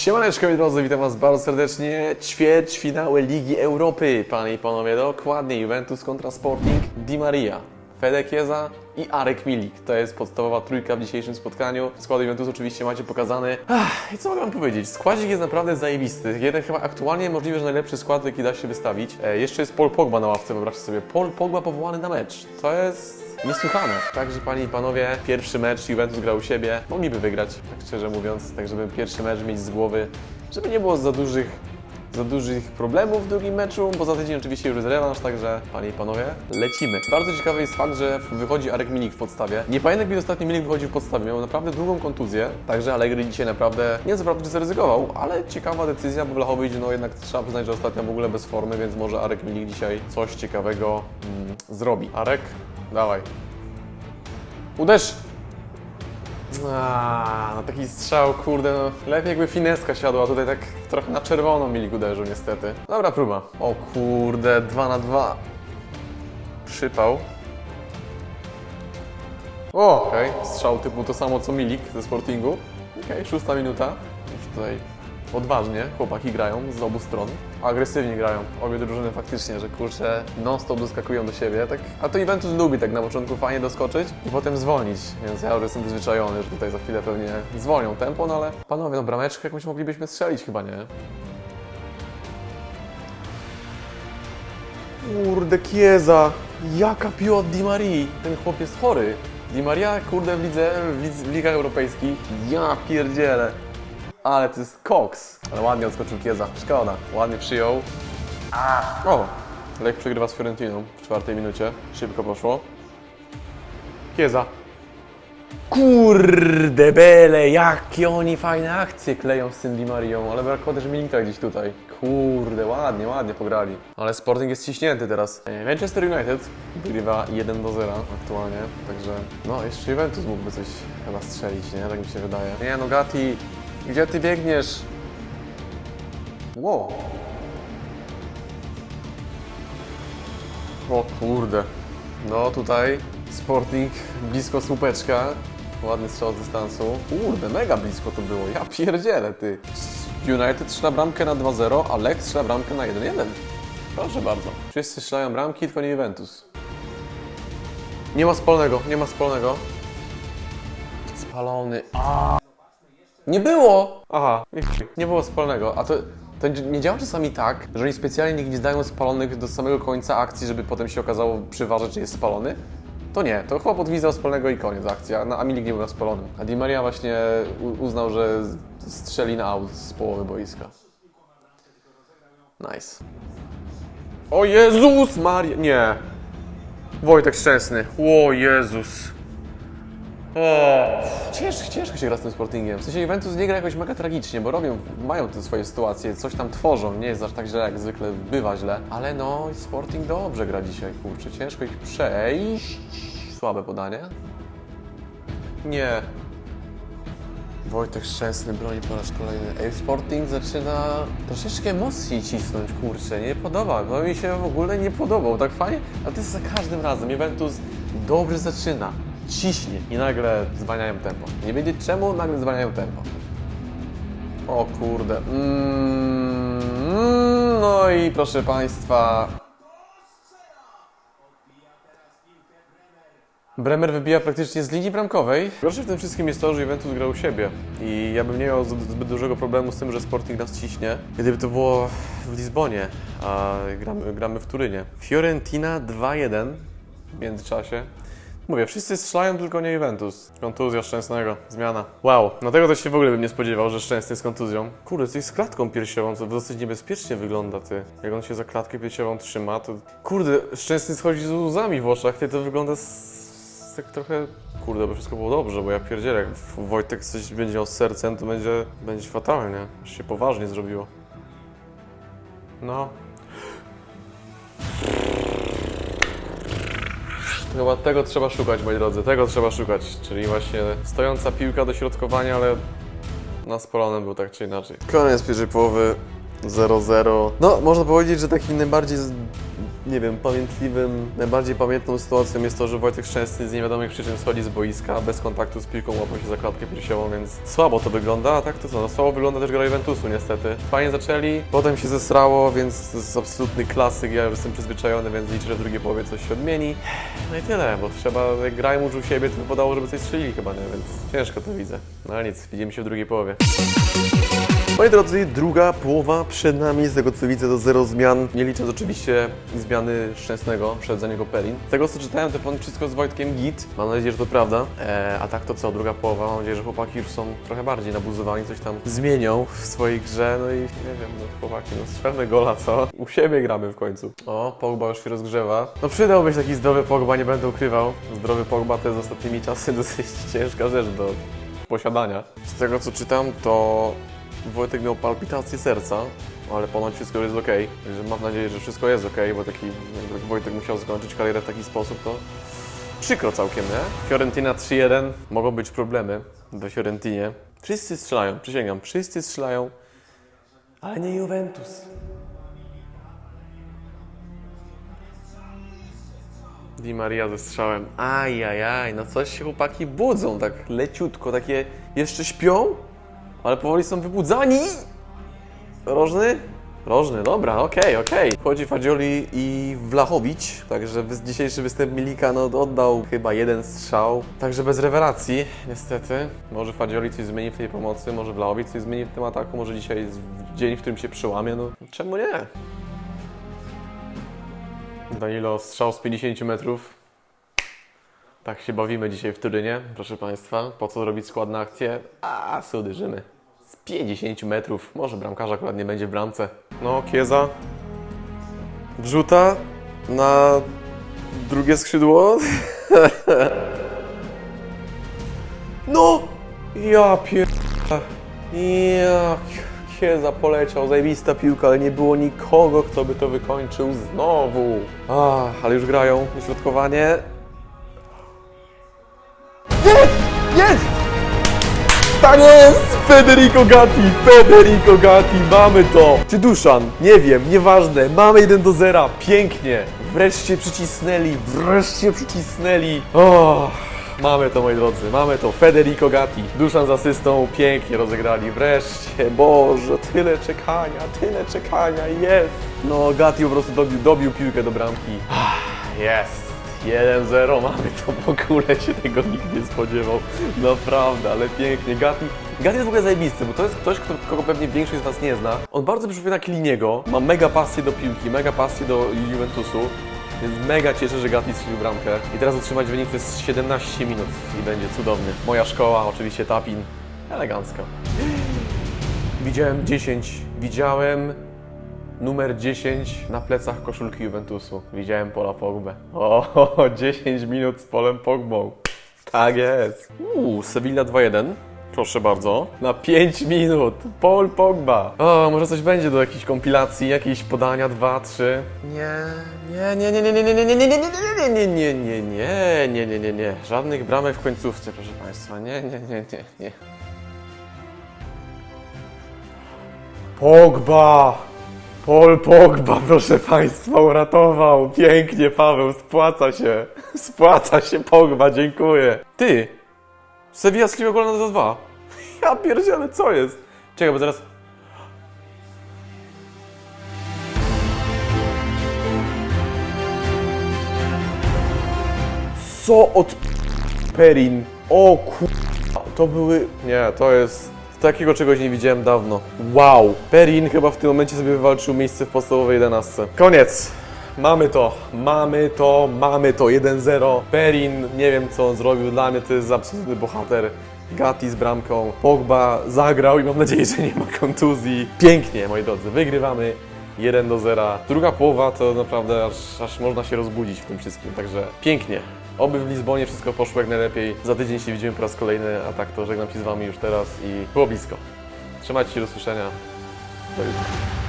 Siemaneczko moi drodzy, witam was bardzo serdecznie. Ćwierćfinały Ligi Europy, panie i panowie, dokładnie Juventus kontra Sporting, Di Maria, Fede Chiesa i Arek Milik. To jest podstawowa trójka w dzisiejszym spotkaniu. Skład Juventus oczywiście macie pokazany. Ach, I co mogę wam powiedzieć? Składzik jest naprawdę zajebisty. Jeden chyba aktualnie możliwe, że najlepszy skład, jaki da się wystawić. E, jeszcze jest Paul Pogba na ławce, wyobraźcie sobie. Paul Pogba powołany na mecz. To jest niesłychane. Także panie i panowie, pierwszy mecz Juventus grał u siebie. Mogliby wygrać, tak szczerze mówiąc. Tak żeby pierwszy mecz mieć z głowy, żeby nie było za dużych za dużych problemów w drugim meczu, bo za tydzień oczywiście już jest rewanż, także panie i panowie, lecimy. Bardzo ciekawy jest fakt, że wychodzi Arek Milik w podstawie. Nie pamiętam, kiedy ostatnio Milik wychodził w podstawie, miał naprawdę długą kontuzję, także Allegri dzisiaj naprawdę, nie co zaryzykował, ale ciekawa decyzja, bo Blachowic, no jednak trzeba przyznać, że ostatnio w ogóle bez formy, więc może Arek Milik dzisiaj coś ciekawego mm, zrobi. Arek, dawaj. Uderz! A, no taki strzał, kurde, no lepiej jakby fineska siadła, tutaj tak trochę na czerwono Milik uderzył niestety. Dobra próba. O kurde, 2 na 2. Przypał. O, okej, strzał typu to samo co Milik ze Sportingu. Okej, szósta minuta. Już tutaj odważnie chłopaki grają z obu stron. Agresywnie grają. Obie drużyny faktycznie, że kurczę non-stop doskakują do siebie. Tak, a to Juventus lubi tak na początku fajnie doskoczyć i potem zwolnić. Więc ja już jestem przyzwyczajony, że tutaj za chwilę pewnie zwolnią tempo, no ale panowie, no brameczkę jakąś moglibyśmy strzelić chyba, nie? Kurde, Kieza! Jaka piła Di Marii! Ten chłop jest chory. Di Maria, kurde, w, lidze, w, w ligach europejskich. Ja pierdzielę. Ale to jest koks. Ale ładnie odskoczył Kieza. Szkoda. Ładnie przyjął. O! Lech przegrywa z Fiorentiną w czwartej minucie. Szybko poszło. Kieza. Kurde bele, jakie oni fajne akcje kleją z Di Marią, ale brakło też Milita gdzieś tutaj. Kurde, ładnie, ładnie pograli. Ale Sporting jest ciśnięty teraz. E, Manchester United wygrywa 1 do 0 aktualnie, także no jeszcze Juventus mógłby coś chyba strzelić, nie? Tak mi się wydaje. Nie no Gatti, gdzie ty biegniesz? Wow. O kurde. No tutaj Sporting blisko słupeczka. Ładny strzał z dystansu. Kurde, mega blisko to było. Ja pierdzielę, ty. United strzela bramkę na 2-0, a Lech strzela bramkę na 1-1. Proszę bardzo. Wszyscy strzelają bramki, tylko nie Juventus. Nie ma spolnego, nie ma spolnego. Spalony. A. Nie było! Aha, nie było spalnego. A to, to nie działa czasami tak, że oni specjalnie nie gwizdają spalonych do samego końca akcji, żeby potem się okazało przy warze, czy jest spalony? To nie, to chyba podgwizdał spalnego i koniec akcja, no, a Milik nie był na spalonym. A Di Maria właśnie uznał, że strzeli na aut z połowy boiska. Nice. O Jezus Maria! Nie. Wojtek Szczęsny. O Jezus. O, ciężko, ciężko się gra z tym Sportingiem. W sensie Juventus nie gra jakoś mega tragicznie, bo robią, mają te swoje sytuacje, coś tam tworzą, nie jest aż tak źle jak zwykle, bywa źle, ale no Sporting dobrze gra dzisiaj, kurczę, ciężko ich przejść. Słabe podanie. Nie. Wojtek Szczęsny broni po raz kolejny. Ej, Sporting zaczyna troszeczkę mocniej cisnąć, kurczę, nie podoba. No mi się w ogóle nie podobał, tak fajnie, ale to jest za każdym razem. Juventus dobrze zaczyna, ciśnie i nagle zwalniają tempo. Nie wiedzieć czemu, nagle zwalniają tempo. O kurde. Mm, no i proszę Państwa, Bremer wybija praktycznie z linii bramkowej. Gorsze w tym wszystkim jest to, że Juventus gra u siebie i ja bym nie miał zbyt dużego problemu z tym, że Sporting nas ciśnie, gdyby to było w Lizbonie, a gramy, gramy w Turynie. Fiorentina 2-1 w międzyczasie. Mówię, wszyscy strzelają, tylko nie Juventus. Kontuzja Szczęsnego, zmiana. Wow, no tego to się w ogóle bym nie spodziewał, że Szczęsny z kontuzją. Kurde, coś z klatką piersiową, co dosyć niebezpiecznie wygląda, ty. Jak on się za klatkę piersiową trzyma, to... Kurde, Szczęsny schodzi z łzami w oczach, ty, to wygląda tak trochę... Kurde, by wszystko było dobrze, bo ja pierdzielę, jak Wojtek coś będzie miał z sercem, to będzie, będzie fatalnie. Aż się poważnie zrobiło. No, Chyba tego trzeba szukać, moi drodzy, tego trzeba szukać, czyli właśnie stojąca piłka do środkowania, ale na spalonym był tak czy inaczej. Koniec pierwszej połowy 0-0. No, można powiedzieć, że taki najbardziej nie wiem, pamiętliwym, najbardziej pamiętną sytuacją jest to, że Wojtek Szczęsny z niewiadomych przyczyn schodzi z boiska, bez kontaktu z piłką łapał się za klatkę piersiową, więc słabo to wygląda, a tak to co, no słabo wygląda też gra Juventusu niestety. Fajnie zaczęli, potem się zesrało, więc to jest absolutny klasyk, ja już jestem przyzwyczajony, więc liczę, że w drugiej połowie coś się odmieni. No i tyle, bo trzeba, jak grają użył siebie, to wypadało, żeby coś strzelili chyba, nie? Więc ciężko to widzę. No ale nic, widzimy się w drugiej połowie. Moi drodzy, druga połowa przed nami, z tego co widzę to zero zmian, nie licząc oczywiście zmiany Szczęsnego, przed za niego Perin. Z tego co czytałem to ponoć wszystko z Wojtkiem git, mam nadzieję, że to prawda. E, a tak to co, druga połowa, mam nadzieję, że chłopaki już są trochę bardziej nabuzowani, coś tam zmienią w swojej grze, no i nie wiem, no chłopaki, no strzelmy gola, co? U siebie gramy w końcu. O, Pogba już się rozgrzewa. No przydałby się taki zdrowy Pogba, nie będę ukrywał. Zdrowy Pogba to jest ostatnimi czasy dosyć ciężka rzecz do posiadania. Z tego co czytam, to Wojtek miał palpitację serca, ale ponoć wszystko jest ok. Także mam nadzieję, że wszystko jest ok, bo taki jakby Wojtek musiał skończyć karierę w taki sposób, to przykro całkiem, nie? Fiorentina 3-1, mogą być problemy do Fiorentinie. Wszyscy strzelają, przysięgam, wszyscy strzelają, ale nie Juventus. Di Maria ze strzałem. Ajajaj, no coś się chłopaki budzą tak leciutko, takie jeszcze śpią, ale powoli są wybudzani. Rożny? Rożny, dobra, okej, okej. Wchodzi Fagioli i Wlachowicz, także dzisiejszy występ Milika no, oddał chyba jeden strzał, także bez rewelacji, niestety. Może Fagioli coś zmieni w tej pomocy, może Wlachowicz coś zmieni w tym ataku, może dzisiaj jest dzień, w którym się przełamie, no czemu nie? Danilo, strzał z 50 metrów. Tak się bawimy dzisiaj w Turynie, proszę Państwa. Po co robić składne akcje? A, sobie uderzymy. Z 50 metrów. Może bramkarza akurat nie będzie w bramce. No, Kieza. Wrzuta na drugie skrzydło. no! Ja pier... Ja... Kieza poleciał, zajebista piłka, ale nie było nikogo, kto by to wykończył znowu. Ach, ale już grają, dośrodkowanie. Tak jest! Federico Gatti! Federico Gatti! Mamy to! Czy Duszan? Nie wiem, nieważne. Mamy 1 do 0. Pięknie! Wreszcie przycisnęli, wreszcie przycisnęli. O, mamy to, moi drodzy, mamy to. Federico Gatti. Duszan z asystą pięknie rozegrali. Wreszcie, Boże, tyle czekania, tyle czekania, jest! No, Gatti po prostu dobił, dobił piłkę do bramki. Ah, Jest! 1-0 mamy to, w ogóle się tego nikt nie spodziewał. Naprawdę, ale pięknie. Gatti, Gatti jest w ogóle zajebisty, bo to jest ktoś, kto, kogo pewnie większość z nas nie zna. On bardzo przypomina Kliniego, ma mega pasję do piłki, mega pasję do Juventusu. Więc mega cieszę, że Gatti strzelił bramkę. I teraz utrzymać wynik jest 17 minut i będzie cudowny. Moja szkoła, oczywiście Tapin. Elegancko. Widziałem 10. Widziałem numer 10 na plecach koszulki Juventusu. Widziałem Pola Pogbę. O, 10 minut z Polem Pogbą. Tak jest. Uuu, Sevilla 2-1. Proszę bardzo. Na 5 minut. Paul Pogba. O, może coś będzie do jakiejś kompilacji, jakieś podania 2, 3. Nie, nie, nie, nie, nie, nie, nie, nie, nie, nie, nie, nie, nie, nie, nie, nie, nie, nie, nie. Żadnych bramek w końcówce, proszę Państwa. Nie, nie, nie, nie, nie. Pogba! Paul Pogba, proszę Państwa, uratował. Pięknie, Paweł, spłaca się. Spłaca się Pogba, dziękuję. Ty, Sevilla strzeliła gola na 2 Ja pierdzielę, co jest? Czekaj, bo zaraz... Co od Perin? O kur... To były... Nie, to jest... Takiego czegoś nie widziałem dawno. Wow! Perin chyba w tym momencie sobie wywalczył miejsce w podstawowej 11. Koniec! Mamy to, mamy to, mamy to, 1-0. Perin, nie wiem co on zrobił, dla mnie to jest absolutny bohater. Gatti z bramką, Pogba zagrał i mam nadzieję, że nie ma kontuzji. Pięknie, moi drodzy, wygrywamy 1 do 0. Druga połowa to naprawdę aż, aż można się rozbudzić w tym wszystkim, także pięknie. Oby w Lizbonie wszystko poszło jak najlepiej. Za tydzień się widzimy po raz kolejny, a tak to żegnam się z Wami już teraz i było blisko. Trzymajcie się, do usłyszenia. Do jutra.